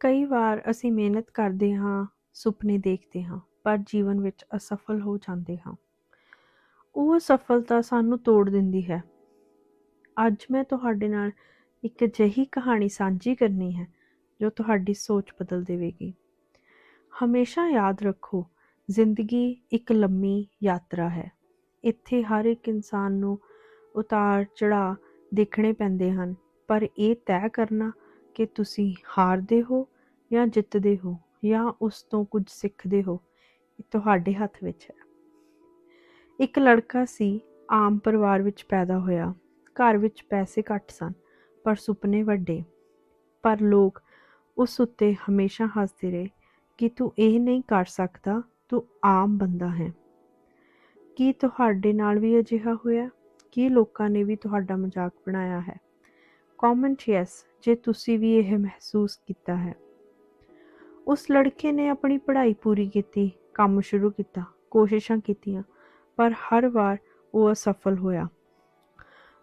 ਕਈ ਵਾਰ ਅਸੀਂ ਮਿਹਨਤ ਕਰਦੇ ਹਾਂ, ਸੁਪਨੇ ਦੇਖਦੇ ਹਾਂ, ਪਰ ਜੀਵਨ ਵਿੱਚ ਅਸਫਲ ਹੋ ਜਾਂਦੇ ਹਾਂ। ਉਹ ਅਸਫਲਤਾ ਸਾਨੂੰ ਤੋੜ ਦਿੰਦੀ ਹੈ। ਅੱਜ ਮੈਂ ਤੁਹਾਡੇ ਨਾਲ ਇੱਕ ਅਜਿਹੀ ਕਹਾਣੀ ਸਾਂਝੀ ਕਰਨੀ ਹੈ, ਜੋ ਤੁਹਾਡੀ ਸੋਚ ਬਦਲ ਦੇਵੇਗੀ। ਹਮੇਸ਼ਾ ਯਾਦ ਰੱਖੋ, ਜ਼ਿੰਦਗੀ ਇੱਕ ਲੰਮੀ ਯਾਤਰਾ ਹੈ। ਇੱਥੇ ਹਰ ਇੱਕ ਇਨਸਾਨ ਨੂੰ ਉਤਾਰ ਚੜਾ ਦੇਖਣੇ ਪੈਂਦੇ ਹਨ, ਪਰ ਇਹ ਤੈਅ ਕਰਨਾ ਕਿ ਤੁਸੀਂ ਹਾਰਦੇ ਹੋ ਜਾਂ ਜਿੱਤਦੇ ਹੋ ਜਾਂ ਉਸ ਤੋਂ ਕੁਝ ਸਿੱਖਦੇ ਹੋ, ਇਹ ਤੁਹਾਡੇ ਹੱਥ ਵਿੱਚ ਹੈ। ਇੱਕ ਲੜਕਾ ਸੀ, ਆਮ ਪਰਿਵਾਰ ਵਿੱਚ ਪੈਦਾ ਹੋਇਆ। ਘਰ ਵਿੱਚ ਪੈਸੇ ਘੱਟ ਸਨ, ਪਰ ਸੁਪਨੇ ਵੱਡੇ। ਪਰ ਲੋਕ ਉਸ ਉੱਤੇ ਹਮੇਸ਼ਾ ਹੱਸਦੇ ਰਹੇ ਕਿ ਤੂੰ ਇਹ ਨਹੀਂ ਕਰ ਸਕਦਾ, ਤੂੰ ਆਮ ਬੰਦਾ ਹੈ। ਕੀ ਤੁਹਾਡੇ ਨਾਲ ਵੀ ਅਜਿਹਾ ਹੋਇਆ? ਕੀ ਲੋਕਾਂ ਨੇ ਵੀ ਤੁਹਾਡਾ ਮਜ਼ਾਕ ਬਣਾਇਆ ਹੈ? ਕਮੈਂਟ ਯੈਸ ਜੇ ਤੁਸੀਂ ਵੀ ਇਹ ਮਹਿਸੂਸ ਕੀਤਾ ਹੈ। ਉਸ ਲੜਕੇ ਨੇ ਆਪਣੀ ਪੜ੍ਹਾਈ ਪੂਰੀ ਕੀਤੀ, ਕੰਮ ਸ਼ੁਰੂ ਕੀਤਾ, ਕੋਸ਼ਿਸ਼ਾਂ ਕੀਤੀਆਂ, ਪਰ ਹਰ ਵਾਰ ਉਹ ਅਸਫਲ ਹੋਇਆ।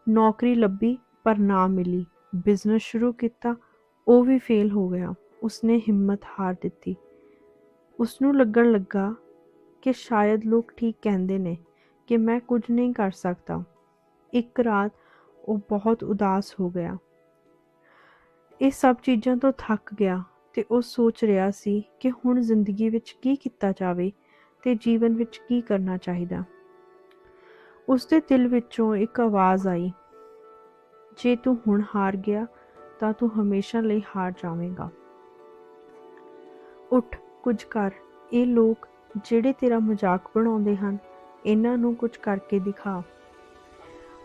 ਨੌਕਰੀ ਲੱਭੀ, ਪਰ ਨਾ ਮਿਲੀ। ਬਿਜ਼ਨਸ ਸ਼ੁਰੂ ਕੀਤਾ, ਉਹ ਵੀ ਫੇਲ ਹੋ ਗਿਆ। ਉਸਨੇ ਹਿੰਮਤ ਹਾਰ ਦਿੱਤੀ। ਉਸ ਨੂੰ ਲੱਗਣ ਲੱਗਾ ਕਿ ਸ਼ਾਇਦ ਲੋਕ ਠੀਕ ਕਹਿੰਦੇ ਨੇ ਕਿ ਮੈਂ ਕੁਝ ਨਹੀਂ ਕਰ ਸਕਦਾ। ਇੱਕ ਰਾਤ ਉਹ ਬਹੁਤ ਉਦਾਸ ਹੋ ਗਿਆ। ਇਹ ਸਭ ਚੀਜ਼ਾਂ ਤੋਂ ਥੱਕ ਗਿਆ ਤੇ ਉਹ ਸੋਚ ਰਿਹਾ ਸੀ ਕਿ ਹੁਣ ਜ਼ਿੰਦਗੀ ਵਿੱਚ ਕੀ ਕੀਤਾ ਜਾਵੇ ਤੇ ਜੀਵਨ ਵਿੱਚ ਕੀ ਕਰਨਾ ਚਾਹੀਦਾ। ਉਸ ਦੇ ਦਿਲ ਵਿੱਚੋਂ ਇੱਕ ਆਵਾਜ਼ ਆਈ, ਜੇ ਤੂੰ ਹੁਣ ਹਾਰ ਗਿਆ, ਤਾਂ ਤੂੰ ਹਮੇਸ਼ਾ ਲਈ ਹਾਰ ਜਾਵੇਂਗਾ। ਉੱਠ, ਕੁਝ ਕਰ। ਇਹ ਲੋਕ ਜਿਹੜੇ ਤੇਰਾ ਮਜ਼ਾਕ ਬਣਾਉਂਦੇ ਹਨ, ਇਹਨਾਂ ਨੂੰ ਕੁਝ ਕਰਕੇ ਦਿਖਾ।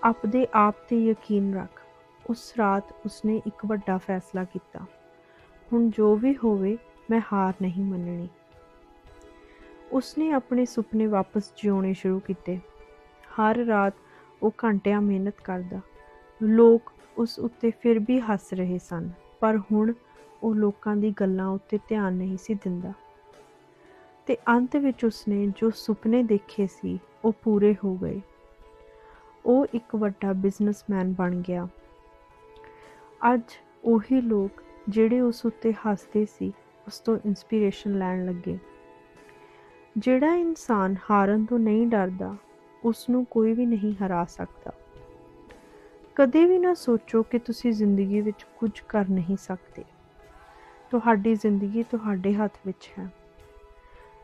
ਆਪਦੇ ਆਪ ਤੇ ਯਕੀਨ ਰੱਖ। ਉਸ ਰਾਤ ਉਸਨੇ ਇੱਕ ਵੱਡਾ ਫੈਸਲਾ ਕੀਤਾ। ਹੁਣ ਜੋ ਵੀ ਹੋਵੇ, ਮੈਂ ਹਾਰ ਨਹੀਂ ਮੰਨਣੀ। ਉਸਨੇ ਆਪਣੇ ਸੁਪਨੇ ਵਾਪਸ ਜਿਉਣੇ ਸ਼ੁਰੂ ਕੀਤੇ। ਹਰ ਰਾਤ ਉਹ ਘੰਟਿਆਂ ਮਿਹਨਤ ਕਰਦਾ। ਲੋਕ ਉਸ ਉੱਤੇ ਫਿਰ ਵੀ ਹੱਸ ਰਹੇ ਸਨ, ਪਰ ਹੁਣ ਉਹ ਲੋਕਾਂ ਦੀ ਗੱਲਾਂ ਉੱਤੇ ਧਿਆਨ ਨਹੀਂ ਸੀ ਦਿੰਦਾ। ਤੇ ਅੰਤ ਵਿੱਚ ਉਸਨੇ ਜੋ ਸੁਪਨੇ ਦੇਖੇ ਸੀ, ਉਹ ਪੂਰੇ ਹੋ ਗਏ। ਉਹ ਇੱਕ ਵੱਡਾ ਬਿਜ਼ਨਸਮੈਨ ਬਣ ਗਿਆ। ਅੱਜ ਉਹੀ ਲੋਕ ਜਿਹੜੇ ਉਸ ਉੱਤੇ ਹੱਸਦੇ ਸੀ, ਉਸ ਤੋਂ ਇਨਸਪੀਰੇਸ਼ਨ ਲੈਣ ਲੱਗੇ। ਜਿਹੜਾ ਇਨਸਾਨ ਹਾਰਨ ਤੋਂ ਨਹੀਂ ਡਰਦਾ ਉਸ ਨੂੰ ਕੋਈ ਵੀ ਨਹੀਂ ਹਰਾ ਸਕਦਾ। ਕਦੇ ਵੀ ਨਾ ਸੋਚੋ ਕਿ ਤੁਸੀਂ ਜ਼ਿੰਦਗੀ ਵਿੱਚ ਕੁਝ ਕਰ ਨਹੀਂ ਸਕਦੇ। ਤੁਹਾਡੀ ਜ਼ਿੰਦਗੀ ਤੁਹਾਡੇ ਹੱਥ ਵਿੱਚ ਹੈ।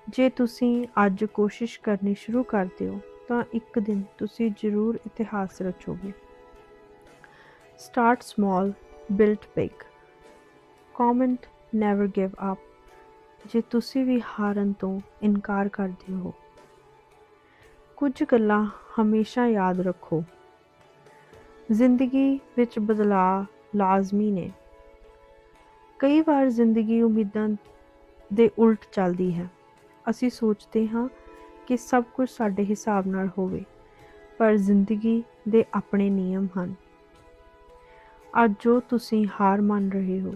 ਜੇ ਤੁਸੀਂ ਅੱਜ ਕੋਸ਼ਿਸ਼ ਕਰਨੀ ਸ਼ੁਰੂ ਕਰ ਦਿਓ, ਤਾਂ ਇੱਕ ਦਿਨ ਤੁਸੀਂ ਜ਼ਰੂਰ ਇਤਿਹਾਸ ਰਚੋਗੇ। Start small build big comment never give up ਜੇ ਤੁਸੀਂ ਵੀ ਹਾਰਨ ਤੋਂ ਇਨਕਾਰ ਕਰਦੇ ਹੋ, ਕੁਝ ਗੱਲਾਂ ਹਮੇਸ਼ਾ ਯਾਦ ਰੱਖੋ। ਜ਼ਿੰਦਗੀ ਵਿੱਚ ਬਦਲਾਅ ਲਾਜ਼ਮੀ ਨੇ। ਕਈ ਵਾਰ ਜ਼ਿੰਦਗੀ ਉਮੀਦਾਂ ਦੇ ਉਲਟ ਚੱਲਦੀ ਹੈ। ਅਸੀਂ ਸੋਚਦੇ ਹਾਂ ਕਿ ਸਭ ਕੁਝ ਸਾਡੇ ਹਿਸਾਬ ਨਾਲ ਹੋਵੇ, ਪਰ ਜ਼ਿੰਦਗੀ ਦੇ ਆਪਣੇ ਨਿਯਮ ਹਨ। ਅੱਜ ਜੋ ਤੁਸੀਂ ਹਾਰ ਮੰਨ ਰਹੇ ਹੋ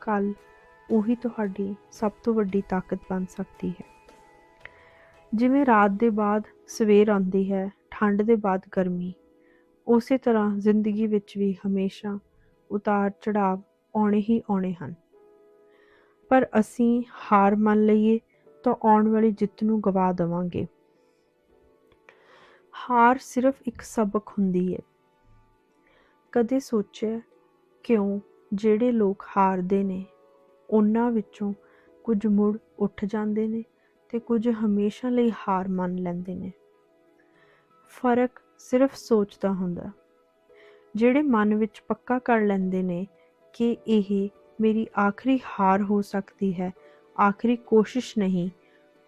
ਕੱਲ ਉਹੀ ਤੁਹਾਡੀ ਸਭ ਤੋਂ ਵੱਡੀ ਤਾਕਤ ਬਣ ਸਕਦੀ ਹੈ। ਜਿਵੇਂ ਰਾਤ ਦੇ ਬਾਅਦ ਸਵੇਰ ਆਉਂਦੀ ਹੈ, ਠੰਡ ਦੇ ਬਾਅਦ ਗਰਮੀ, ਉਸੇ ਤਰ੍ਹਾਂ ਜ਼ਿੰਦਗੀ ਵਿੱਚ ਵੀ ਹਮੇਸ਼ਾ ਉਤਾਰ ਚੜਾਵ ਆਉਣੇ ਹੀ ਆਉਣੇ ਹਨ। ਪਰ ਅਸੀਂ ਹਾਰ ਮੰਨ ਲਈਏ ਤਾਂ ਆਉਣ ਵਾਲੀ ਜਿੱਤ ਨੂੰ ਗਵਾ ਦੇਵਾਂਗੇ। ਹਾਰ ਸਿਰਫ ਇੱਕ ਸਬਕ ਹੁੰਦੀ ਹੈ। ਕਦੇ ਸੋਚਿਆ ਕਿਉਂ ਜਿਹੜੇ ਲੋਕ ਹਾਰਦੇ ਨੇ, ਉਹਨਾਂ ਵਿੱਚੋਂ ਕੁਝ ਮੁੜ ਉੱਠ ਜਾਂਦੇ ਨੇ ਤੇ ਕੁਝ ਹਮੇਸ਼ਾ ਲਈ ਹਾਰ ਮੰਨ ਲੈਂਦੇ ਨੇ। ਫ਼ਰਕ ਸਿਰਫ ਸੋਚ ਦਾ ਹੁੰਦਾ। ਜਿਹੜੇ ਮਨ ਵਿੱਚ ਪੱਕਾ ਕਰ ਲੈਂਦੇ ਨੇ ਕਿ ਇਹ ਮੇਰੀ ਆਖਰੀ ਹਾਰ ਹੋ ਸਕਦੀ ਹੈ, ਆਖਰੀ ਕੋਸ਼ਿਸ਼ ਨਹੀਂ,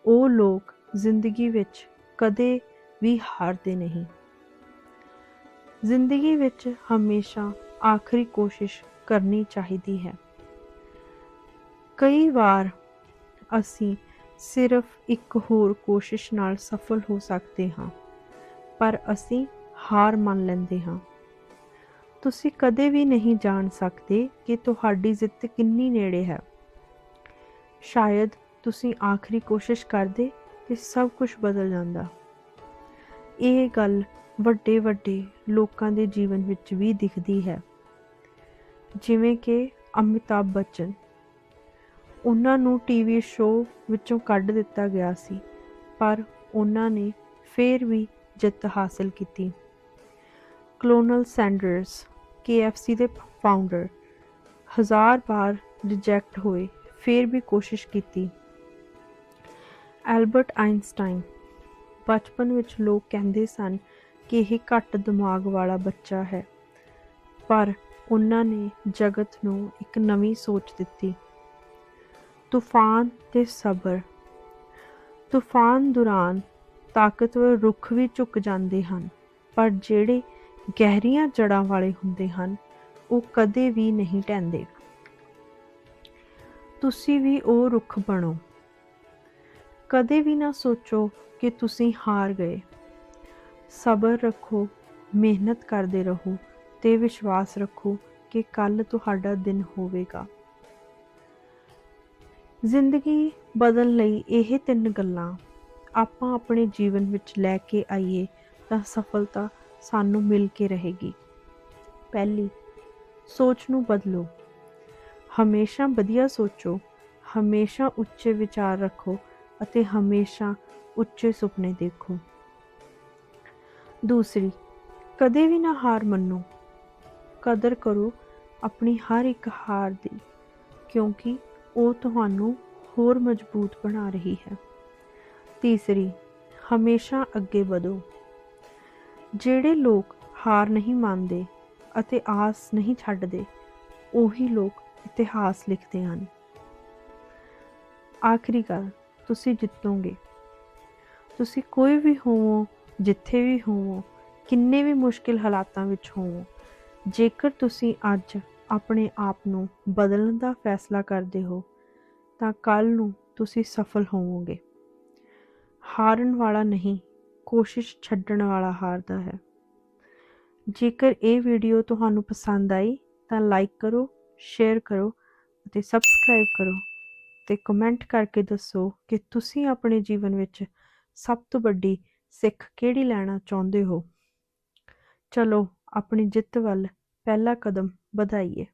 ਉਹ ਲੋਕ ਜ਼ਿੰਦਗੀ ਵਿੱਚ ਕਦੇ ਵੀ ਹਾਰਦੇ ਨਹੀਂ। ਜ਼ਿੰਦਗੀ ਵਿੱਚ ਹਮੇਸ਼ਾ ਆਖਰੀ ਕੋਸ਼ਿਸ਼ ਕਰਨੀ ਚਾਹੀਦੀ ਹੈ। ਕਈ ਵਾਰ ਅਸੀਂ ਸਿਰਫ ਇੱਕ ਹੋਰ ਕੋਸ਼ਿਸ਼ ਨਾਲ ਸਫਲ ਹੋ ਸਕਦੇ ਹਾਂ, ਪਰ ਅਸੀਂ ਹਾਰ ਮੰਨ ਲੈਂਦੇ ਹਾਂ। ਤੁਸੀਂ ਕਦੇ ਵੀ ਨਹੀਂ ਜਾਣ ਸਕਦੇ ਕਿ ਤੁਹਾਡੀ ਜਿੱਤ ਕਿੰਨੀ ਨੇੜੇ ਹੈ। ਸ਼ਾਇਦ ਤੁਸੀਂ ਆਖਰੀ ਕੋਸ਼ਿਸ਼ ਕਰਦੇ ਤੇ ਸਭ ਕੁਝ ਬਦਲ ਜਾਂਦਾ। ਇਹ ਗੱਲ ਵੱਡੇ ਵੱਡੇ ਲੋਕਾਂ ਦੇ ਜੀਵਨ ਵਿੱਚ ਵੀ ਦਿਖਦੀ ਹੈ। ਜਿਵੇਂ ਕਿ ਅਮਿਤਾਭ ਬੱਚਨ। ਉਹਨਾਂ ਨੂੰ ਟੀਵੀ ਸ਼ੋਅ ਵਿੱਚੋਂ ਕੱਢ ਦਿੱਤਾ ਗਿਆ ਸੀ, ਪਰ ਉਹਨਾਂ ਨੇ ਫਿਰ ਵੀ ਜਿੱਤ ਹਾਸਲ ਕੀਤੀ। ਕਲੋਨਲ ਸੈਂਡਰਸ KFC ਦੇ ਫਾਊਂਡਰ ਹਜ਼ਾਰ ਵਾਰ ਰਿਜੈਕਟ ਹੋਏ, ਫਿਰ ਵੀ ਕੋਸ਼ਿਸ਼ ਕੀਤੀ। ਐਲਬਰਟ ਆਇਨਸਟਾਈਨ ਬਚਪਨ ਵਿੱਚ ਲੋਕ ਕਹਿੰਦੇ ਸਨ ਕਿ ਇਹ ਘੱਟ ਦਿਮਾਗ ਵਾਲਾ ਬੱਚਾ ਹੈ। ਪਰ ਉਹਨਾਂ ਨੇ ਜਗਤ ਨੂੰ ਇੱਕ ਨਵੀਂ ਸੋਚ ਦਿੱਤੀ। ਤੂਫਾਨ ਤੇ ਸਬਰ। ਤੂਫਾਨ ਦੌਰਾਨ ਤਾਕਤਵਰ ਰੁੱਖ ਵੀ ਝੁਕ ਜਾਂਦੇ ਹਨ, ਪਰ ਜਿਹੜੇ ਗਹਿਰੀਆਂ ਜੜਾਂ ਵਾਲੇ ਹੁੰਦੇ ਹਨ, ਉਹ ਕਦੇ ਵੀ ਨਹੀਂ ਢਹਿੰਦੇ ਤੁਸੀਂ ਵੀ ਉਹ ਰੁੱਖ ਬਣੋ। ਕਦੇ ਵੀ ਨਾ ਸੋਚੋ ਕਿ ਤੁਸੀਂ ਹਾਰ ਗਏ। ਸਬਰ ਰੱਖੋ, ਮਿਹਨਤ ਕਰਦੇ ਰਹੋ ਤੇ ਵਿਸ਼ਵਾਸ ਰੱਖੋ ਕਿ ਕੱਲ ਤੁਹਾਡਾ ਦਿਨ ਹੋਵੇਗਾ। ਜ਼ਿੰਦਗੀ ਬਦਲਣ ਲਈ ਇਹ ਤਿੰਨ ਗੱਲਾਂ, ਆਪਾਂ ਆਪਣੇ ਜੀਵਨ ਵਿੱਚ ਲੈ ਕੇ ਆਈਏ ਤਾਂ ਸਫਲਤਾ ਸਾਨੂੰ ਮਿਲ ਕੇ ਰਹੇਗੀ। ਪਹਿਲੀ, ਸੋਚ ਨੂੰ ਬਦਲੋ। ਹਮੇਸ਼ਾ ਵਧੀਆ ਸੋਚੋ, ਹਮੇਸ਼ਾ ਉੱਚੇ ਵਿਚਾਰ ਰੱਖੋ ਅਤੇ ਹਮੇਸ਼ਾ ਉੱਚੇ ਸੁਪਨੇ ਦੇਖੋ। ਦੂਸਰੀ, ਕਦੇ ਵੀ ਨਾ ਹਾਰ ਮੰਨੋ। ਕਦਰ ਕਰੋ ਆਪਣੀ ਹਰ ਇੱਕ ਹਾਰ ਦੀ, ਕਿਉਂਕਿ ਉਹ ਤੁਹਾਨੂੰ ਹੋਰ ਮਜ਼ਬੂਤ ਬਣਾ ਰਹੀ ਹੈ। ਤੀਸਰੀ, ਹਮੇਸ਼ਾ ਅੱਗੇ ਵਧੋ। ਜਿਹੜੇ ਲੋਕ ਹਾਰ ਨਹੀਂ ਮੰਨਦੇ ਅਤੇ ਆਸ ਨਹੀਂ ਛੱਡਦੇ, ਉਹੀ ਲੋਕ ਇਤਿਹਾਸ ਲਿਖਦੇ ਹਨ। ਆਖਰੀ ਗੱਲ, ਤੁਸੀਂ ਜਿੱਤੋਗੇ। ਤੁਸੀਂ ਕੋਈ ਵੀ ਹੋਵੋ ਜਿੱਥੇ ਵੀ ਹੋਵੋ ਕਿੰਨੇ ਵੀ ਮੁਸ਼ਕਿਲ ਹਾਲਾਤਾਂ ਵਿੱਚ ਹੋਵੋ ਜੇਕਰ ਤੁਸੀਂ ਅੱਜ ਆਪਣੇ ਆਪ ਨੂੰ ਬਦਲਣ ਦਾ ਫੈਸਲਾ ਕਰਦੇ ਹੋ, ਤਾਂ ਕੱਲ ਨੂੰ ਤੁਸੀਂ ਸਫਲ ਹੋਵੋਗੇ। ਹਾਰਨ ਵਾਲਾ ਨਹੀਂ, ਕੋਸ਼ਿਸ਼ ਛੱਡਣ ਵਾਲਾ ਹਾਰਦਾ ਹੈ। ਜੇਕਰ ਇਹ ਵੀਡੀਓ ਤੁਹਾਨੂੰ ਪਸੰਦ ਆਈ, ਤਾਂ ਲਾਈਕ ਕਰੋ, ਸ਼ੇਅਰ ਕਰੋ ਅਤੇ ਸਬਸਕ੍ਰਾਈਬ ਕਰੋ ਤੇ ਕਮੈਂਟ ਕਰਕੇ ਦੱਸੋ ਕਿ ਤੁਸੀਂ ਆਪਣੇ ਜੀਵਨ ਵਿੱਚ ਸਭ ਤੋਂ ਵੱਡੀ ਸਿੱਖ ਕਿਹੜੀ ਲੈਣਾ ਚਾਹੁੰਦੇ ਹੋ? ਚਲੋ ਆਪਣੀ ਜਿੱਤ ਵੱਲ ਪਹਿਲਾ ਕਦਮ ਵਧਾਈਏ।